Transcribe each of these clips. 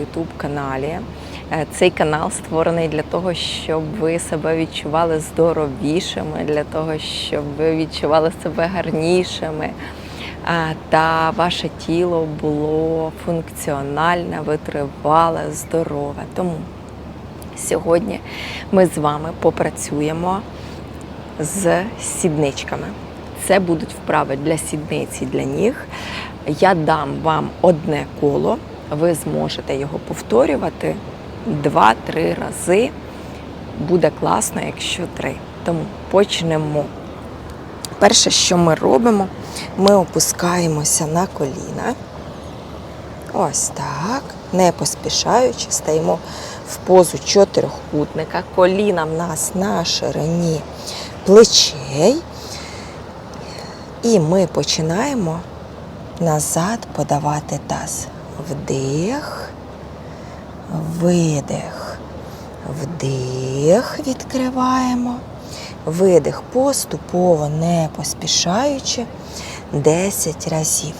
youtube каналі. Е, Цей канал створений для того, щоб ви себе відчували здоровішими, для того, щоб ви відчували себе гарнішими, е, та ваше тіло було функціональне, витривале, здорове. Тому сьогодні ми з вами попрацюємо з сідничками. Це будуть вправи для сідниць і для ніг. Я дам вам одне коло, ви зможете його повторювати два-три рази. Буде класно, якщо три. Тому почнемо. Перше, що ми робимо, ми опускаємося на коліна. Ось так. Не поспішаючи, стаємо в позу чотирьохкутника. Коліна в нас на ширині плечей. І ми починаємо назад подавати таз. Вдих, видих, вдих, відкриваємо. Видих поступово, не поспішаючи. 10 разів.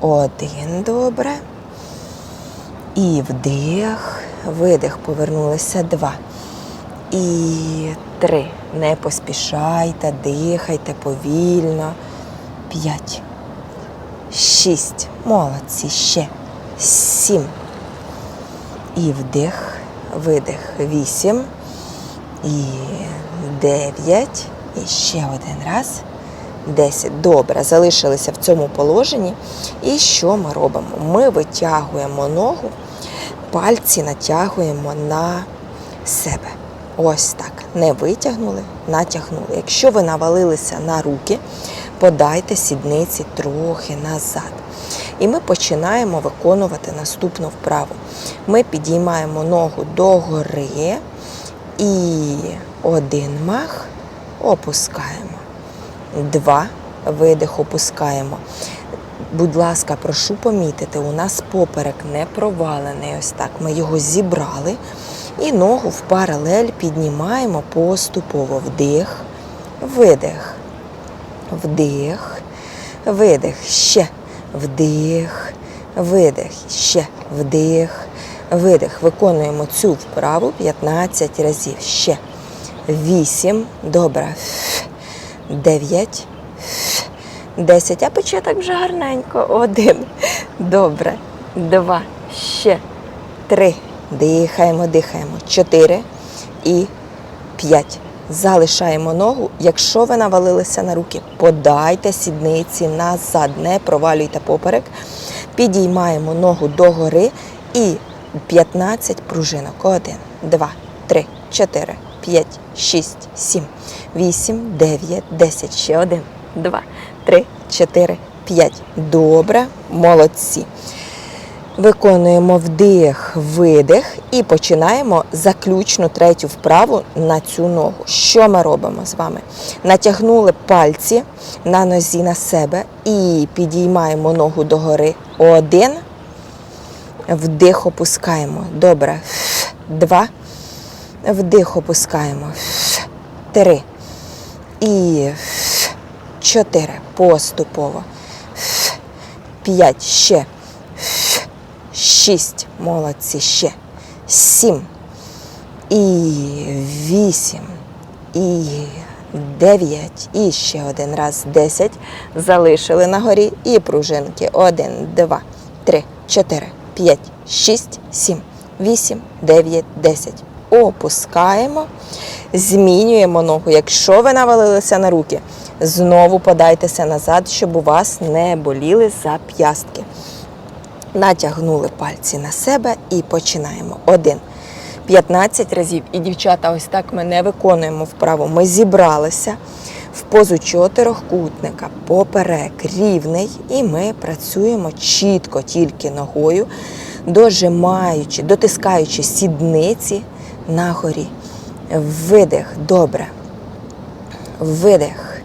Один добре. І вдих, видих, повернулися два. І три. Не поспішайте, дихайте повільно. П'ять. Шість. Молодці. Ще. Сім. І вдих, видих. Вісім. І дев'ять. І ще один раз. Десять. Добре, залишилися в цьому положенні. І що ми робимо? Ми витягуємо ногу, пальці натягуємо на себе. Ось так. Не витягнули, натягнули. Якщо ви навалилися на руки, подайте сідниці трохи назад. І ми починаємо виконувати наступну вправу. Ми підіймаємо ногу догори і один мах опускаємо. Два видих опускаємо. Будь ласка, прошу помітити, у нас поперек не провалений. Ось так. Ми його зібрали. І ногу в паралель піднімаємо поступово. Вдих, видих, вдих, видих, ще, вдих, видих, ще, вдих, видих. Виконуємо цю вправу 15 разів. Ще. 8. Добре. 9. 10. А пече так вже гарненько. Один. Добре. Два. Ще. Три. Дихаємо, дихаємо. Чотири і п'ять. Залишаємо ногу. Якщо ви навалилися на руки, подайте сідниці назад, не провалюйте поперек. Підіймаємо ногу догори і 15 пружинок. Один, два, три, чотири, п'ять, шість, сім, вісім, дев'ять, десять. Ще один, два, три, чотири, п'ять. Добре, молодці. Виконуємо вдих, видих і починаємо заключну третю вправу на цю ногу. Що ми робимо з вами? Натягнули пальці на нозі на себе і підіймаємо ногу догори. Один. Вдих опускаємо. Добре. Два. Вдих опускаємо. Три. І чотири. Поступово. П'ять. Ще. Шість. Молодці. Ще. Сім. І вісім. І дев'ять. І ще один раз. Десять. Залишили на горі. І пружинки. Один, два, три, чотири, п'ять, шість, сім, вісім, дев'ять, десять. Опускаємо. Змінюємо ногу. Якщо ви навалилися на руки, знову подайтеся назад, щоб у вас не боліли зап'ястки. Натягнули пальці на себе і починаємо. Один. 15 разів. І дівчата, ось так ми не виконуємо вправу. Ми зібралися в позу чотирьохкутника, поперек рівний, і ми працюємо чітко тільки ногою, дожимаючи, дотискаючи сідниці на горі. Видих. Добре. Видих.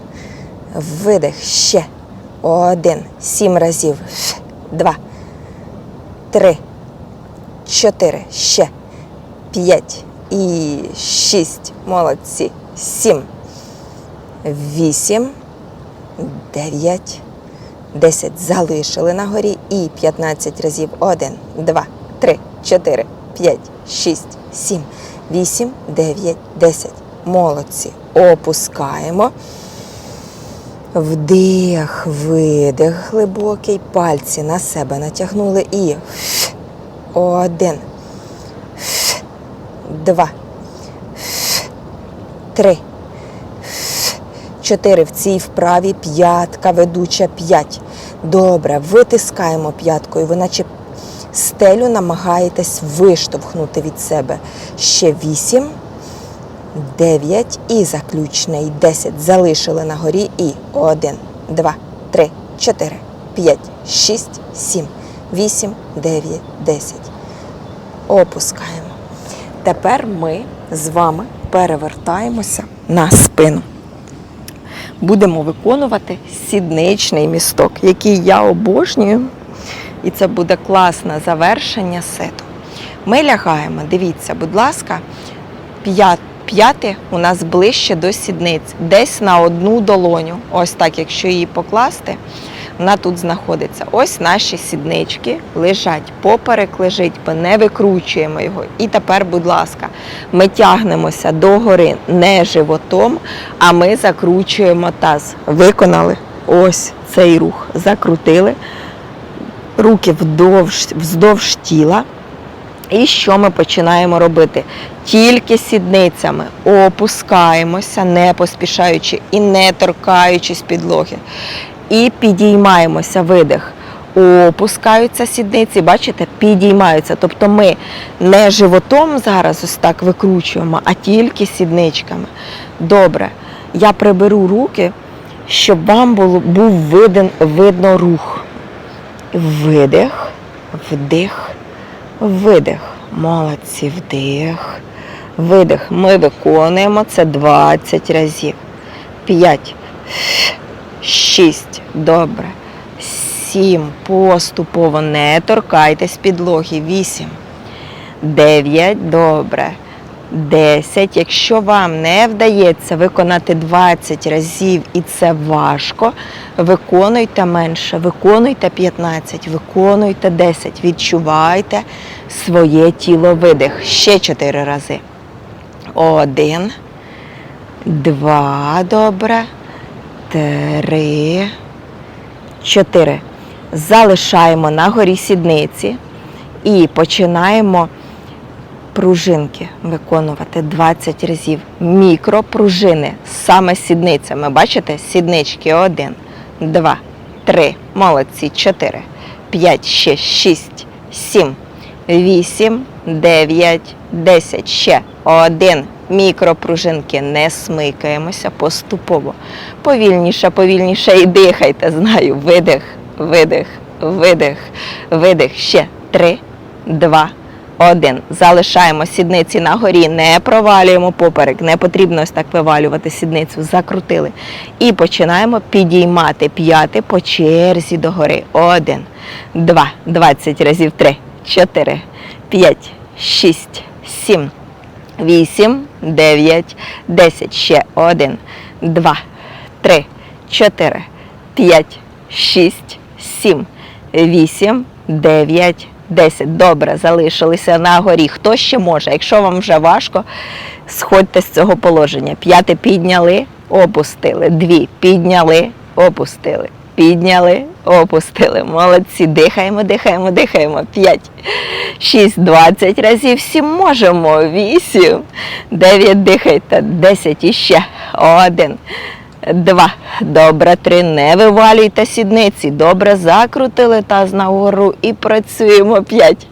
Видих. Ще. Один. Сім разів. Два три, чотири, ще п'ять і шість. Молодці. Сім, вісім, дев'ять, десять. Залишили на горі і 15 разів. Один, два, три, чотири, п'ять, шість, сім, вісім, дев'ять, десять. Молодці. Опускаємо. Вдих, видих глибокий, пальці на себе натягнули і один, два, три, чотири. В цій вправі п'ятка, ведуча п'ять. Добре, витискаємо п'яткою, ви наче стелю намагаєтесь виштовхнути від себе. Ще вісім. 9 і заключний 10. Залишили на горі і 1, 2, 3, 4, 5, 6, 7, 8, 9, 10. Опускаємо. Тепер ми з вами перевертаємося на спину. Будемо виконувати сідничний місток, який я обожнюю. І це буде класне завершення сету. Ми лягаємо, дивіться, будь ласка, п'ят, п'яти у нас ближче до сідниць, десь на одну долоню. Ось так, якщо її покласти, вона тут знаходиться. Ось наші сіднички лежать, поперек лежить, ми не викручуємо його. І тепер, будь ласка, ми тягнемося догори не животом, а ми закручуємо таз. Виконали ось цей рух. Закрутили руки вдовж, вздовж тіла. І що ми починаємо робити? Тільки сідницями опускаємося, не поспішаючи і не торкаючись підлоги. І підіймаємося видих. Опускаються сідниці, бачите, підіймаються. Тобто ми не животом зараз ось так викручуємо, а тільки сідничками. Добре, я приберу руки, щоб вам було, був виден, видно рух. Видих, вдих, видих. Молодці, вдих, видих. Ми виконуємо це 20 разів. 5, 6, добре. 7, поступово не торкайтесь підлоги. 8, 9, добре. 10. Якщо вам не вдається виконати 20 разів і це важко, виконуйте менше, виконуйте 15, виконуйте 10. Відчувайте своє тіло видих. Ще 4 рази. Один, два, добре. Три, чотири. Залишаємо на горі сідниці і починаємо пружинки виконувати 20 разів. Мікропружини саме сідницями. Бачите? Сіднички. Один, два, три. Молодці. Чотири, п'ять, ще шість, сім, вісім, дев'ять, десять. Ще один. Мікропружинки не смикаємося поступово. Повільніше, повільніше і дихайте. Знаю. Видих, видих, видих, видих. Ще три, два, один. Залишаємо сідниці на горі, не провалюємо поперек. Не потрібно ось так вивалювати сідницю. Закрутили. І починаємо підіймати п'яти по черзі догори. Один, два, двадцять разів. Три, чотири, п'ять, шість, сім. Вісім, дев'ять, десять. Ще один, два, три, чотири, п'ять, шість, сім, вісім, дев'ять, десять. Добре, залишилися на горі. Хто ще може? Якщо вам вже важко, сходьте з цього положення. П'яте підняли, опустили. Дві підняли, опустили. Підняли, опустили. Молодці. Дихаємо, дихаємо, дихаємо. П'ять, шість, двадцять разів. Сім можемо. Вісім, дев'ять, дихайте. Десять іще. Один. Два. Добре, три. Не вивалюйте сідниці. Добре, закрутили таз нагору і працюємо. П'ять,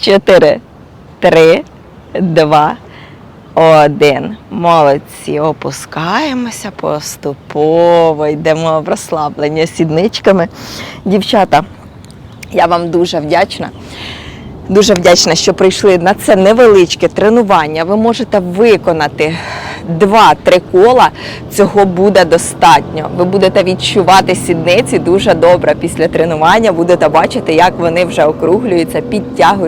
чотири, три, два, один. Молодці. Опускаємося поступово. Йдемо в розслаблення сідничками. Дівчата, я вам дуже вдячна. Дуже вдячна, що прийшли на це невеличке тренування. Ви можете виконати два-три кола. Цього буде достатньо. Ви будете відчувати сідниці дуже добре після тренування. Будете бачити, як вони вже округлюються, підтягуються.